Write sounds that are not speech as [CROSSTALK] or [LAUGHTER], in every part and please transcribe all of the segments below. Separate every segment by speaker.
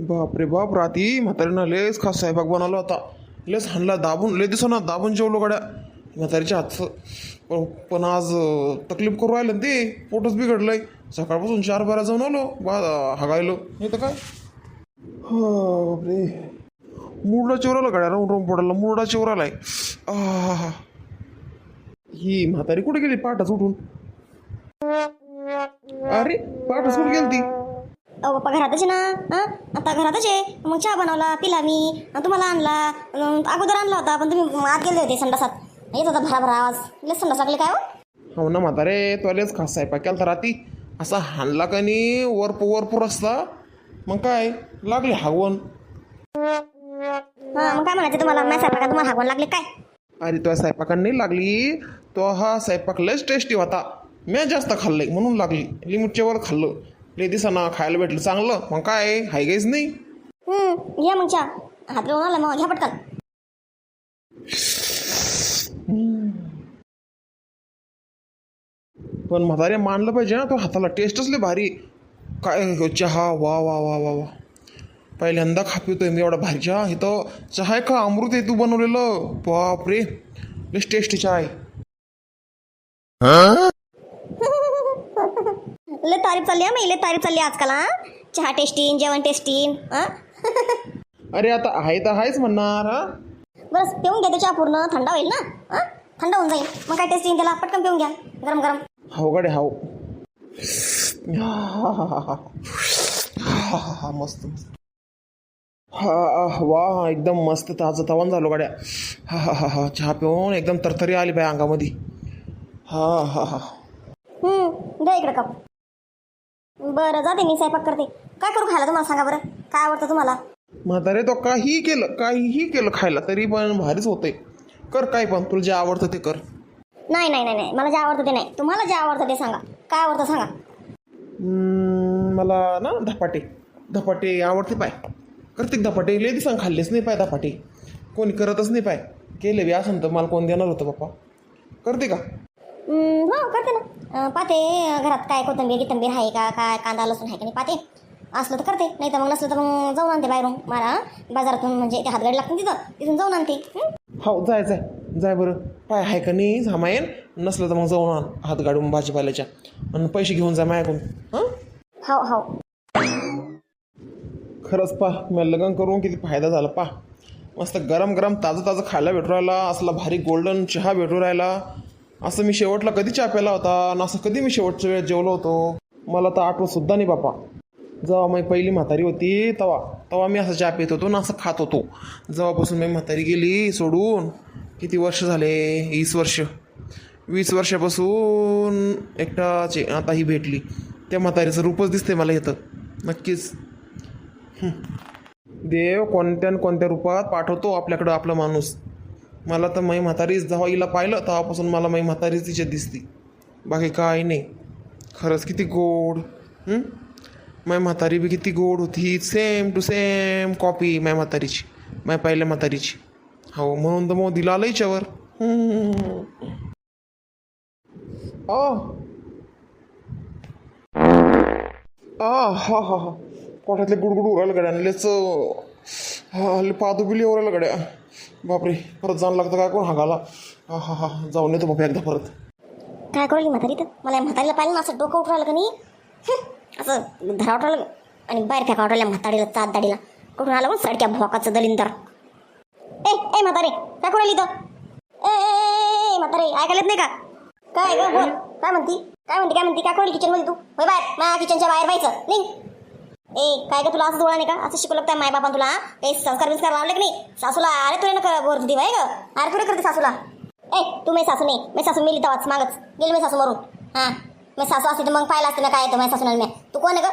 Speaker 1: बापरे बाप राती म्हातारीनं लेस खास स्वयंपाक बनवला होता. लेस हाणला दाबून लय दिसो ना दाबून जेवलो गड्या. म्हातारीच्या हातचं. पण आज तकलीफ करू राहिलं ना ते. पोटच बिघडलंय. सकाळपासून चार बारा जाऊन आलो बा हागायलो. नाही तर काय? हा बापरे. मुरडा चिवराला गड्या राहून राहून पडला मुरडा चिवरालाय आहा ही म्हातारी कुठे गेली? पाठच उठून. अरे पाठच कुठे गेली ती
Speaker 2: अहो पप्पा घरातच आहे ना? हां आता घरातच आहे. मग चहा बनवला पिला मी. अन् तुम्हाला आणला. अन् अगोदर आणला होता पण तुम्ही आत गेले होते संडासात. येत होता भरा भरा आवाज. लस संडास लागले काय हो?
Speaker 1: हो ना म्हातारे तुलाच खास स्वयंपाक केला तर राती असा हाणला का नाही वर वरपूर असता. मग काय? लागले हागवण.
Speaker 2: हां मग काय म्हणायचं तुम्हाला? माझ्या स्वयंपाकात तुम्हाला हागवण लागले काय?
Speaker 1: अरे तुझ्या स्वयंपाकाने नाही लागली. तो हा स्वयंपाक लयच टेस्टी होता. मी जास्त खाल्लंय म्हणून लागली. लिमिटच्या वर खाल्लं. लय दिसाना खायला भेटलं चांगलं. मग काय हाय गाईच नाही?
Speaker 2: हम्म, घ्या मग चहा. हात पिऊन आला मग घ्या पटकन.
Speaker 1: पण म्हातारे मानलं पाहिजे ना तो हाताला टेस्टच लय भारी. काय चहा वा वा वा वा वा. पहिल्यांदा खा पितोय मी एवढा भारी चहा. इथं चहा आहे का? अमृत आहे तू बनवलेलं. बापरे लय टेस्टी चहा आहे.
Speaker 2: लय तारीफ चालली हा मी लय तारीफ चालली आजकाल हा? चहा टेस्टीन जेवण टेस्टीन हां?
Speaker 1: अरे आता आहे तर आहेच म्हणणार हा?
Speaker 2: बरं पिऊन घ्या ते चहा पूर्ण थंड होईल ना हां? थंड होऊन जाईल. मग काय टेस्ट येईन त्याला पटकन पिऊन घ्या गरम गरम.
Speaker 1: हाव गडे हाव. हा हा हा हा हा. हा हा मस्त मस्त. हा आह, वा एकदम मस्त ताजं तवान झालो गाड्या. हा हा हा हा चहा पिऊन एकदम तरतरी आली बाय अंगामध्ये. हा हा हा.
Speaker 2: हम्म, इकडे कप. बरं जाते मी स्वयंपाक करते. काय करू खायला तुम्हाला सांगा बरं. काय आवडतं तुम्हाला?
Speaker 1: म्हातारे तो काहीही केलं काहीही केलं खायला तरी पण भारीच होतंय. कर काय पण तुला जे आवडतं ते कर.
Speaker 2: नाही नाही नाही नाही मला जे आवडतं ते नाही. तुम्हाला जे आवडतं ते सांगा. काय आवडतं सांगा.
Speaker 1: हम्म, मला ना धपाटे. धपाटे आवडते पाय. करते धपाटे? लय दिवसांनी खाल्लेच नाही पाय धपाटे. कोणी करतच नाही पाय. केले बी असं तर मला कोण देणार होतं पप्पा? करते का?
Speaker 2: हो करते ना. पाहते घरात काय कोथिंबीर गितंबीर आहे का काय कांदा लसूण आहे का नाही पाहते. असलं तर करते नाही तर मग नसलं तर मग जाऊन आणते बाहेरून. मला बाजारातून म्हणजे ते हातगाडी लागते तिथं तिथून जाऊन आणते. हं?
Speaker 1: हो जाय जाय जाय बरं. पाय आहे का नाही सामायन नसलं तर मग जाऊन आण हात गाडून भाजीपाल्याच्या. आणि पैसे घेऊन जा माझ्याकडून हां?
Speaker 2: हो हो.
Speaker 1: खरंच पा मी लग्न करून किती फायदा झाला पा. मस्त गरम गरम ताजं ताजं खायला भेटू राहिला असला भारी गोल्डन चहा भेटू राहिला. असं मी शेवटला कधी चहा प्याला होता? आणि असं कधी मी शेवटच्या वेळेस जेवलो होतो? मला तर आठवत सुद्धा नाही बापा. जेव्हा मी पहिली म्हातारी होती तेव्हा तेव्हा मी असं चहा पित होतो ना असं खात होतो. जेव्हापासून मी म्हातारी गेली सोडून किती वर्ष झाले? वीस वर्ष. वीस वर्षापासून एकटाचे आता ही भेटली. त्या म्हातारीचं रूपच दिसते मला इथं. नक्कीच. देव कोणत्या न कोणत्या रूपात पाठवतो आपल्याकडं आपला माणूस. मला तर मै म्हातारीच जेव्हा हिला पाहिलं तेव्हापासून मला मै म्हातारीच तिच्यात दिसती. बाकी काय नाही. खरंच किती गोड माय मै म्हातारी बी किती गोड होती. सेम टू सेम कॉपी माय म्हातारीची. माय पहिल्या म्हातारीची. हो म्हणून तर मग दिला आलं हिच्यावर आ हा हा हा. कोठ्यातले गुडगुड उरायला गड्या आणि लेच हा ले पादू बिली उरायला गड्या. बापरे परत जाणं लागतं काय? कोण हागाला? हा हा हा जाऊन येतो बाबा एकदा परत.
Speaker 2: काय करू म्हातारी तर? मला म्हातारीला पाहिलं ना असं डोकं उठवलं का नाही? असं धरा उठवलं आणि बाहेर फेका उठवल्या म्हातारीला चात दाडीला कुठून आलं हो? म्हणून सडक्या भोकाचं दलिंदर. ए ए म्हातारे काय करू राहिली इथं? ए म्हातारे ऐकायलाच नाही का? काय ग बोल. काय म्हणती? काय म्हणते काय म्हणते? काय करू किचनमध्ये तू? होय बाहेर माझ्या किचनच्या बाहेर जायचं नाही ए काय ग तुला असं डोळा नाही का? असं शिकवलं काय माय बाबा तुला? काही संस्कार विस्कार लावले की नाही? सासूला अरे तुला नका बोर दी ग? अरे तुला करते सासूला? ए तू मी सासू नाही. मी सासू मिली तवाच मागच. गेली मी सासू मरून. हां. मी सासू असते तर मग पाहिलं असते ना काय येतं माझ्या सासूला मी. तू कोण आहे ग?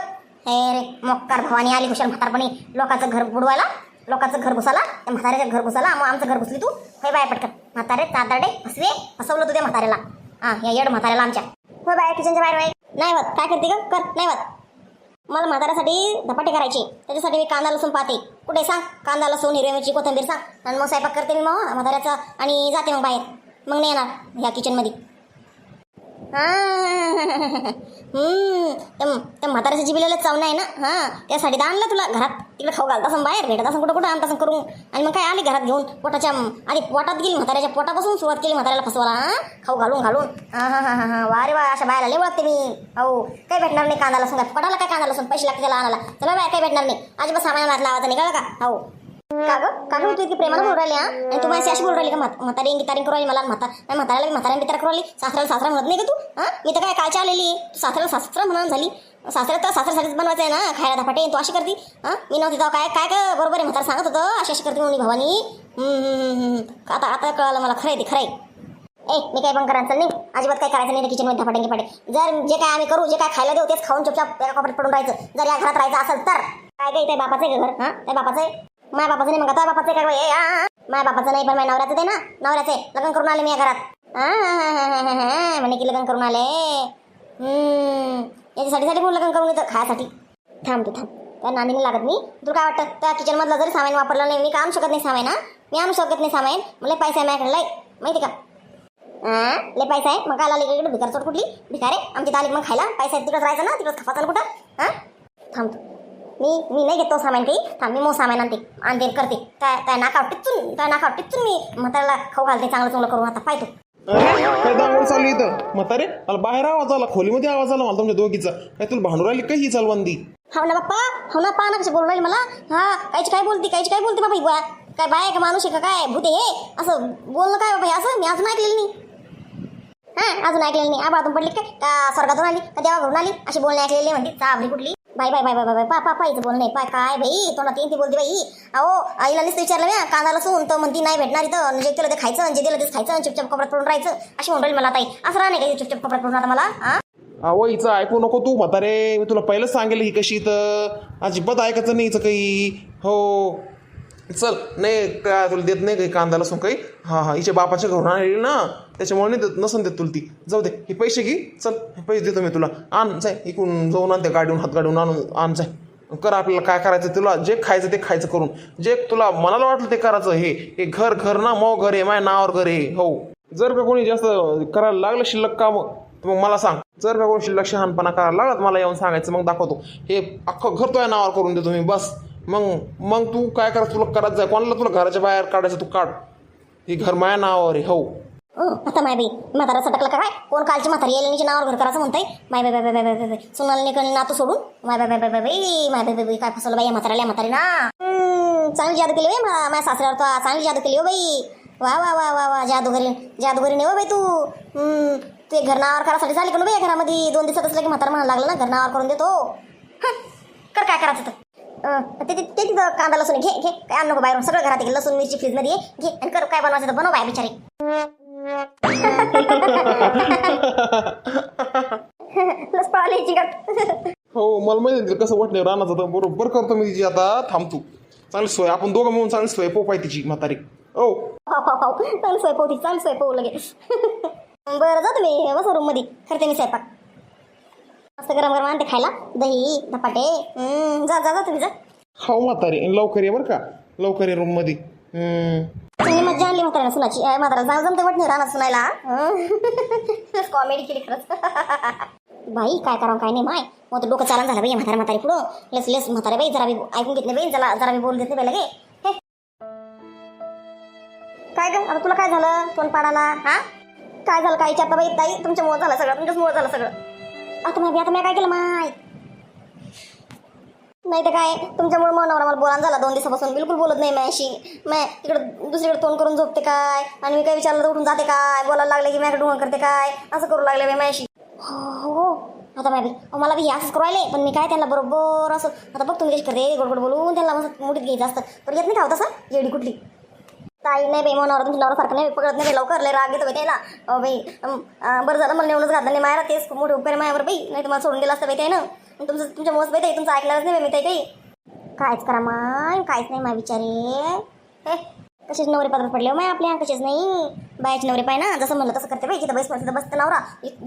Speaker 2: हे रे मोक्कार भवानी आली कुशल म्हातारपणी. लोकांचं घर बुडवायला लोकांचं घर घुसाला त्या म्हाताऱ्याचं घर घुसाला मग आमचं घर घुसली तू. हे बाय पटकन. म्हातारे ताताडे हसवे हसवलं तू त्या म्हाताऱ्याला. हां या येड म्हाताऱ्याला आमच्या. होय बाय किचनच्या बाहेर बाय नाही होत. काय करते ग? कर. नाही होत. मला म्हाताऱ्यासाठी धपाटे करायचे. त्याच्यासाठी मी कांदा लसूण पाहते. कुठे सांग? कांदा लसूण हिरवी मिरची कोथिंबीर सांग. आणि मग स्वयंपाक करते मी मग म्हाताऱ्याचा. आणि जाते मग बाहेर. मग नाही येणार ह्या किचनमध्ये त्या म्हाताऱ्याच्या जिबिलेला चावणं आहे ना? हां. त्यासाठी तर आणलं तुला घरात. तिकडे खाऊ घालता असं बाहेर. भेटत असं कुठं कुठं आणता असं करून. आणि मग काय आली घरात घेऊन? पोटाच्या आधी पोटात गेली म्हाताऱ्याच्या पोटापासून सुरुवात केली म्हाताऱ्याला फसवाला हां? खाऊ घालून घालून. हां हां हां हां हां. वा रे वा अशा बाहेर आले ओळखते मी. हो काही भेटणार नाही कांदा लसून काय काय कांदा लसून पैसे लागते त्याला आणायला. चला बाय काही भेटणार नाही. अजिबात सामान हात लावायचा निघाला का? हो का ग? का ग तू इतकी प्रेमानं बोलू राहिली हा? आणि तू माझी अशी बोलू राहिली का? म्हात- म्हातारी गितारी करू राहिली मला म्हाता नाही म्हाताऱ्याला म्हाताऱ्या बितारा करू राहिली. सासऱ्याला सासरा म्हणत नाही का तू? हा? मी तर काय कालच्या आलेली आहे. तू सासऱ्याला सासरा म्हणून झाली. सासऱ्याला तर सासऱ्यासाठीच बनवायचं आहे ना? खायला धपाटे तू अशी करती. हा? मी नव्हती तेव्हा काय काय का बरोबर आहे म्हातारा सांगत होतं. अशी अशी करते म्हणून भवानी. हम्म, हम्म, हम्म, हम्म. आता आता कळलं मला खरं आहे ते खरं आहे. ए मी काय पण करायचं नाही? अजिबात काय करायचं नाही किचनमध्ये धपाटे गिपाटे. जर जे काय आम्ही करू जे काय खायला देऊ तेच खाऊन चुपचाप एका कपड्यात पडून राहायचं. जर या घरात राहायचं असेल तर. काय काय त्या बापाचं आहे का घर? हा? त्या बापाचं आहे? माझ्या बापाचं नाही मग त्या बापाचं काय ए, माझ्या बापाचं नाही पण माझ्या नवऱ्याचं ते ना? नवऱ्याचं आहे लग्न करून आले मी या घरात. हा, म्हणे की लग्न करून आले. याच्यासाठी साठी कोण लग्न करून येतं? खायसाठी. थांब तू थांब. त्या नानीने लागत मी तुला काय वाटतं? त्या किचनमधलं जरी सामान वापरलं नाही मी काम शकत नाही सामान हा? मी आणू शकत नाही सामान. मला पैसा आहे माझ्याकडे लय. माहिती का? हा लय पैसा आहे. मग काय आला इकडे भिकार चोट कुठली? भिकारे आमची तालीक मग खायला. पैसा आहे राहायचं ना? तिकडं खपाचा ना कुठं? हा? थांबतो मी मी नाही घेतो सामान काही थांब मी मग सामान आणते. आणते आणि करते. काय काय नाकावर टिचून काय नाकावर टिचून मी म्हाताऱ्याला खाऊ घालते चांगलं चांगलं करून आता पाहतो.
Speaker 1: काय दांगोळ चालू आहे इथं? म्हातारे मला बाहेर आवाज आला. खोलीमध्ये आवाज आला मला तुमच्या दोघीचा. काय तुला भांडू राहिली काही ही चालवंदी?
Speaker 2: हो ना बाप्पा हो ना पहा ना कसं बोलू राहील मला. हा कायची काय बोलते कायची काय बोलते बाबा ही बुवा. काय बाय का माणूस आहे का काय? भूते हे. असं बोलणं काय बाबा हे? असं? मी अजून ऐकलेलं नाही. हा अजून ऐकलेलं नाही. आबाळातून पडली काय? का स्वर्गातून आली? का देवा घरून आली? अशी बोलणे ऐकलेली म्हणते. चाबरी कुठली? Bye bye bye bye bye पा पा इथं बोलणे. पाय काय बाई? तोंडात तीन ती बोलते बाई. अहो आईला नुसतं विचारलं म्या कांदा लसून तर म्हणती नाही भेटणार इथं. जे केलं ते खायचं आणि जे दिलं तेच खायचं आणि चुपचाप कपड्यात पडून राहायचं. अशी म्हणून मला ताई. असं राहणे का चुपचाप कपड्यात पडून राहता मला हा
Speaker 1: अहो हिचं ऐकू नको तू म्हातारे. मी तुला पहिलंच सांगेल ही कशी तर अजिबात ऐकायचं नाही हिचं काही. हो. चल नाही काय तुला देत नाही काही कांदा लसून काही. हां हां हिच्या बापाच्या घरून आलेली ना. त्याच्यामुळे नाही देत नसन देत तुला ती. जाऊ दे हे पैसे घे चल पैसे देतो मी तुला. आण जाय इकडून जाऊन आण त्या गाडीहून हात गाडीहून आणून आण जाय. कर आपल्याला काय करायचं तुला जे खायचं ते खायचं करून. जे तुला मनाला वाटलं ते करायचं हे हे घर घर ना मो घर आहे माझ्या नावावर घर आहे हो. जर का कोणी जास्त करायला लागलं शिल्लक काम तर मग मला सांग. जर का कोणी शिल्लक शहाणपणा करायला लागला तर मला येऊन सांगायचं मग दाखवतो. हे अख्खं घर तुझ्या नावावर करून देतो मी बस. मग मग तू काय करायचं तुला करायचं आहे कोणाला तुला घराच्या बाहेर काढायचं तू काढ. हे घर माझ्या नावावर आहे हो.
Speaker 2: आता माय बाई म्हातारा सटकला का काय कोण कालची म्हातारी येलेनीच्या नावावर घर करायचं म्हणताय माय bye bye bye bye bye बाय नातू सोडून माय बाय बाय बाय बाय बाई माय बाय बाई काय फसवलं बाई या या म्हातारी ना चांगली जादू केली बाई माझ्या सासऱ्यावर तो चांगली जादू केली हो बाई वा वा वा वा वा जादूगरी जादूगरी नाही हो बाई तू ते घर नावावर करायसाठी झाली का ना बाई घरामध्ये दोन दिवसात असलं की म्हातारा म्हणायला लागलं ना घर नावावर करून देतो कर काय करायचं तर ते ते तिथं कांदा लसूण घे घे काय आणू नको बाहेरून सगळं घरात घे लसूण मिरची फ्रीजमध्ये घे घे आणि कर काय बनवायचं तर बनव बाय बिचारी
Speaker 1: हो मला माहिती कसं वाटलं रानाचं तर बरोबर करतो मी तिची आता. थांबतो चांगली सोय. आपण दोघं मिळून चांगली सोय पोपाय तिची म्हातारी. हो.
Speaker 2: हो हो हो. चांगली सोय पोहती चांगली सोय पोहू लगे बरं जा तुम्ही बस रूममध्ये करते मी स्वयंपाक. मस्त गरम गरम आणते खायला. दही धपाटे. जा जा जा तुम्ही जा.
Speaker 1: हो म्हातारी. लवकर ये बरं का. लवकर ये रूममध्ये हम्म.
Speaker 2: चांगली मजा आणली म्हाताऱ्याला सुनाची. अं, म्हातारा जाऊ जमते वाटणे राहणार सुनायला. कॉमेडी [LAUGHS] केली खरंच. [LAUGHS] बाई काय करावं काय नाही माय. मग तर डोकं चालन झालं बाई म्हातारे म्हातारे पुढं. लेस लेस म्हातारे बाई जरा ऐकून घेत नाही बाई जरा जरा बोलून बोल नाही लगे. हे. काय ग? आता तुला काय झालं? तोंड पाडाला हा? काय झालं? काय आता बाई? ताई तुमच्यामुळे झालं सगळं तुमच्याच तुमच्याचमुळे झालं सगळं. आता मी आता मी काय केलं माय? नाही तर काय तुमच्यामुळे मनावर नवरा मला बोलान झाला दोन दिवसापासून. बिलकुल बोलत नाही माझ्याशी. मॅ इकडं दुसरीकडे तोंड करून झोपते काय? आणि मी काय विचारलं तर उठून जाते काय? बोलायला लागले की माझ्याकडे ढोंग करते काय? असं करू लागले मी माझ्याशी. हो हो. आता माय मला बी हे असंच करू पण मी काय त्यांना बरोबर असं आता बघ तुम्ही कशी करते. गोड गोड बोलून त्यांना मस्त मुठीत घ्यायचं असतं. पण येत नाही का होत असं कुठली? ताई नाही बाई मनावर तुमच्या नवऱ्यासारखं नाही पकडत नाही लवकर. लय राग येतो त्याला. बाई बरं झालं मला नेऊनच घातलं. नाही मायरा तेच मोठे उपकार मायावर बाई. नाही तुम्हाला सोडून दिलं असतं बाई त्यानं. तुमचं तुमच्या मोस बाई तुमचं ऐकणारच नाही मी ताई काही. कायच करा माय कायच नाही मा विचारे हे कसेच नवरे पदरात पडले हो माय आपल्या कसेच नाही. बायाचे नवरे पाय ना जसं म्हणलं तसं करते बाई जिथं बस तिथं बसतं नवरा.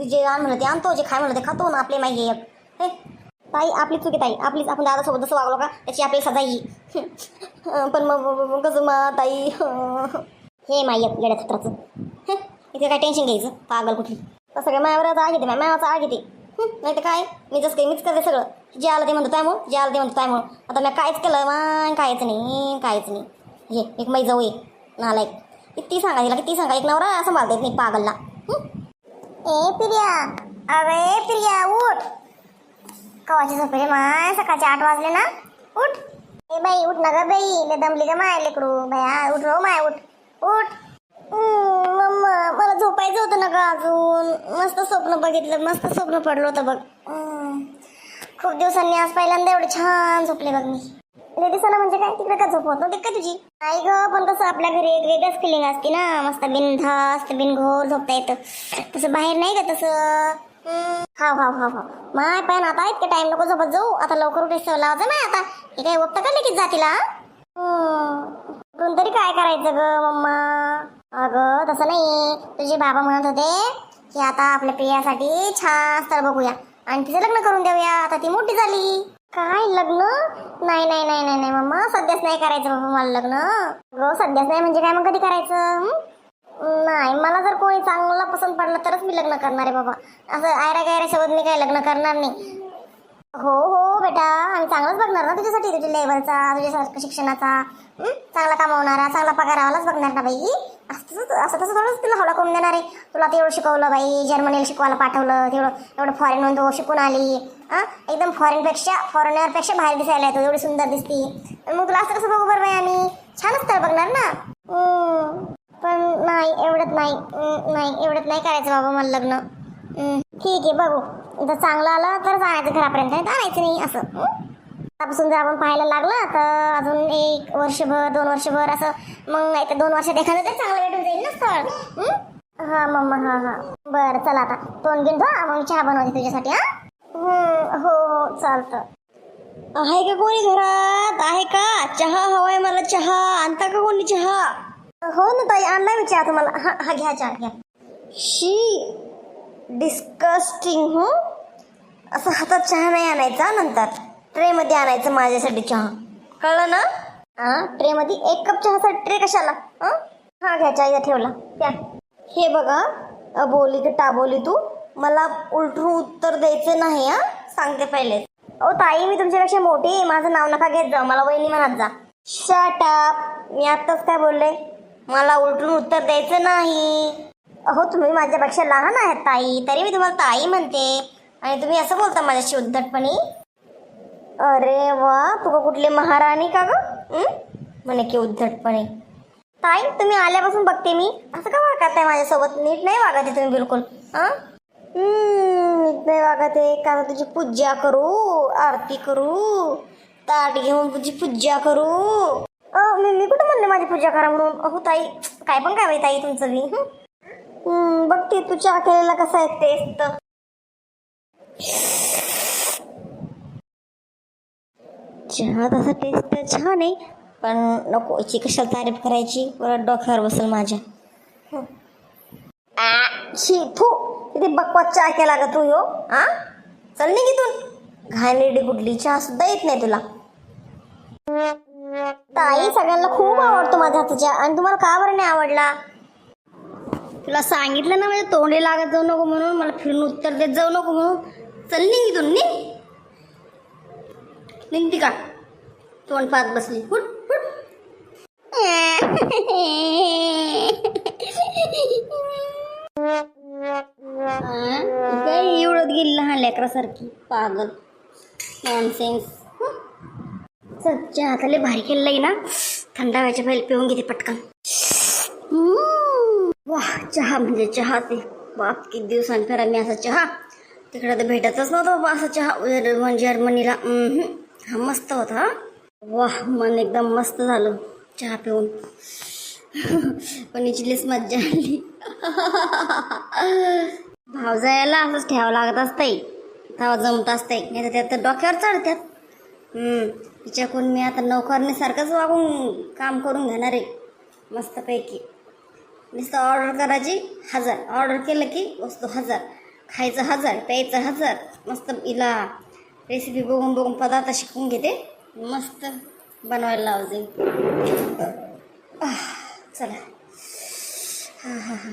Speaker 2: जे आण म्हणलं ते आणतो जे खाय म्हणलं ते खातो ना आपले माहिती घे हे ताई आपली चुकी ताई. आपलीच आपण दादासोबत जसं वागलो का त्याची आपली सजा ही. पण मग मग- मग मा ताई? हे माई एक येड्या छत्राचं. इथे काय टेन्शन घ्यायचं? पागल कुठली? तसं काय मायावर आग येते मायावाचा आग येते नाही तर काय? मी जसं काही मीच करते सगळं. जे आलं ते म्हणतो म्हणून जे आलं ते म्हणतो म्हणून. आता मी काहीच केलं मान काहीच नाही काहीच नाही. हे एक मै जाऊ ये. नालायक. किती सांगा तिला किती सांगा? एक नवरा सांभाळता येत नाही पागलला. ए प्रिया. अरे प्रिया उठ. कवाची झोपले माय? सकाळचे आठ वाजले ना? उठ. ए बाई उठ ना ग बाई. ले दमली ग माय लेकडू भया उठ रो हो माय उठ. उठ. मम्मा मला झोपायचं होतं ना गं अजून. मस्त स्वप्न बघितलं मस्त स्वप्न पडलं होतं बघ. खूप दिवसांनी आज पहिल्यांदा एवढे छान झोपले बघ मी. लय म्हणजे काय? तिकडे का झोप होत का तुझी? आई ग पण कसं आपल्या घरी एक वेगळंच फिलिंग असते ना. मस्त बिनधास्त बिनघोर झोपता येतं. तसं बाहेर नाही का तसं. हा हाव हाव हाव हाव. माय पण आता इतका टाइम नको झोपत जाऊ. आता लवकर उठे उठायचं लावायचं ना आता. हे काय वक्त का लगेच जातीला हम्म. तरी काय करायचं ग मम्मा? अगं तसं नाही तुझे बाबा म्हणत होते की आता आपल्या प्रियासाठी छान स्थळ बघूया. आणि तिचं लग्न करून देऊया. आता ती मोठी झाली. काय लग्न? नाही नाही नाही नाही नाही मम्मा. सध्याच नाही करायचं बाबा मला लग्न. गो सध्याच नाही म्हणजे काय मग कधी करायचं नाही मला जर कोणी चांगलं पसंत पडलं तरच मी लग्न करणार आहे बाबा. असं आयरा गायरा मी काय लग्न करणार नाही. हो हो बेटा. आम्ही चांगलंच बघणार ना तुझ्यासाठी तुझ्या लेवलचा तुझ्या शिक्षणाचा. चांगला कमावणारा चांगला पगारावालाच बघणार ना बाई. असं तसं असं तसं थोडंच तुला हवला करून देणार. आहे तुला तेवढं शिकवलं बाई जर्मनीला शिकवायला पाठवलं तेवढं एवढं फॉरेन तू शिकून आली. हां? एकदम फॉरेनपेक्षा फॉरेनरपेक्षा बाहेर दिसायला येतो एवढी सुंदर दिसती. मग तुला असं कसं बघू बरं बाई आम्ही? छानच तर बघणार ना? पण नाही एवढंच नाही. नाही एवढंच नाही करायचं बाबा मला लग्न. ठीक आहे बघू. जर चांगलं आलं तर जायचं घरापर्यंत. आणायचं नाही असं. हं? त्यापासून जर आपण पाहायला लागलं तर अजून एक वर्षभर दोन वर्षभर असं मग नाही तर दोन वर्षात एखादं तर चांगलं भेटून जाईल ना स्थळ. हां? हा मम्मा हा हा. बरं चला आता. तोंड घेऊन ठेव मग चहा बनवते तुझ्यासाठी हा? हो हो चालतं. आहे का कोणी घरात? आहे का? चहा हवाय मला चहा. आणता का कोणी चहा? हो ना ताई आणला मी चहा तुम्हाला. हा हा घ्या चहा घ्या. शी डिस्कस्टिंग हो? असं हातात चहा नाही आणायचा नंतर. ट्रेमध्ये आणायचं माझ्यासाठी चहा. कळलं ना? हा ट्रेमध्ये एक कप चहासाठी ट्रे कशाला? हा घ्या चहा ठेवला. त्या हे बघा अबोली की टाबोली तू. मला उलटून उत्तर द्यायचं नाही हा सांगते पहिले ओ ताई मी तुमच्यापेक्षा मोठी आहे. माझं नाव नका घेत जा. मला वहिनी म्हणत जा. शट अप मी आत्ताच काय बोलले? मला उलटून उत्तर द्यायचं नाही. अहो तुम्ही माझ्यापेक्षा लहान आहात ताई. तरी मी तुम्हाला ताई म्हणते. आणि तुम्ही असं बोलता माझ्याशी उद्धटपणी? अरे वा तुका कुठली महाराणी का ग? म्हणे की उद्धटपणे. ताई तुम्ही आल्यापासून बघते मी. असं का वागत आहे माझ्यासोबत? नीट नाही वागत आहे तुम्ही बिलकुल. नीट नाही वागत आहे. का तुझी पूजा करू आरती करू ताट घेऊन तुझी पूजा करू. अ, मी मी कुठं म्हणले माझी पूजा करा म्हणून? अहो ताई काय पण काय ताई तुमचं मी बघते तू चहा केलेला कसा आहे टेस्ट चहा तसा टेस्ट छान आहे. पण नको याची कशाला तारीफ करायची? परत डोक्यावर बसल माझ्या. हं. शी थू किती बकवास चहा केला का तू यो आ? चल नाही तिथून घाणेरडी कुठली चहा सुद्धा येत नाही तुला. ताई सगळ्यांना खूप आवडतो माझ्या हातचा चहा. आणि तुम्हाला का बरं नाही आवडला? तुला सांगितलं ना म्हणजे तोंडे लागत जाऊ नको म्हणून. मला फिरून उत्तर देत जाऊ नको म्हणून. चल निघ इथून निघ. निघती का? तोंड पाहत बसली. फुट फुट एवढत गेली लहान लेकरासारखी. पागल. नॉनसेन्स सच्च्या हाताले भारी केलेलं ना? थंड व्हायच्या पहिले पिऊन घेते पटकन. वा चहा म्हणजे चहा ते. बाप किती दिवसांनी करा मी असा चहा. तिकडे तर भेटतच नव्हता बाबा असा चहा. म्हणजे जर्मनीला. हा मस्त होता हा? वाह मन एकदम मस्त झालं चहा पिऊन. पण इचलीच मज्जा आली. भाव जायला असंच ठेवावं लागत असतंय. तेव्हा जमत असतंय. नाही तर त्यात तर डोक्यावर चढत्यात. तिच्याकडून मी आता नोकरनीसारखंच वागून काम करून घेणार आहे मस्तपैकी. नुसतं ऑर्डर करायची हजार. ऑर्डर केलं की वस्तू हजार. खायचं हजार प्यायचं हजार. मस्त इला रेसिपी बघून बघून पदार्थ शिकून घेते. मस्त बनवायला लावते. चला. हां हां हां.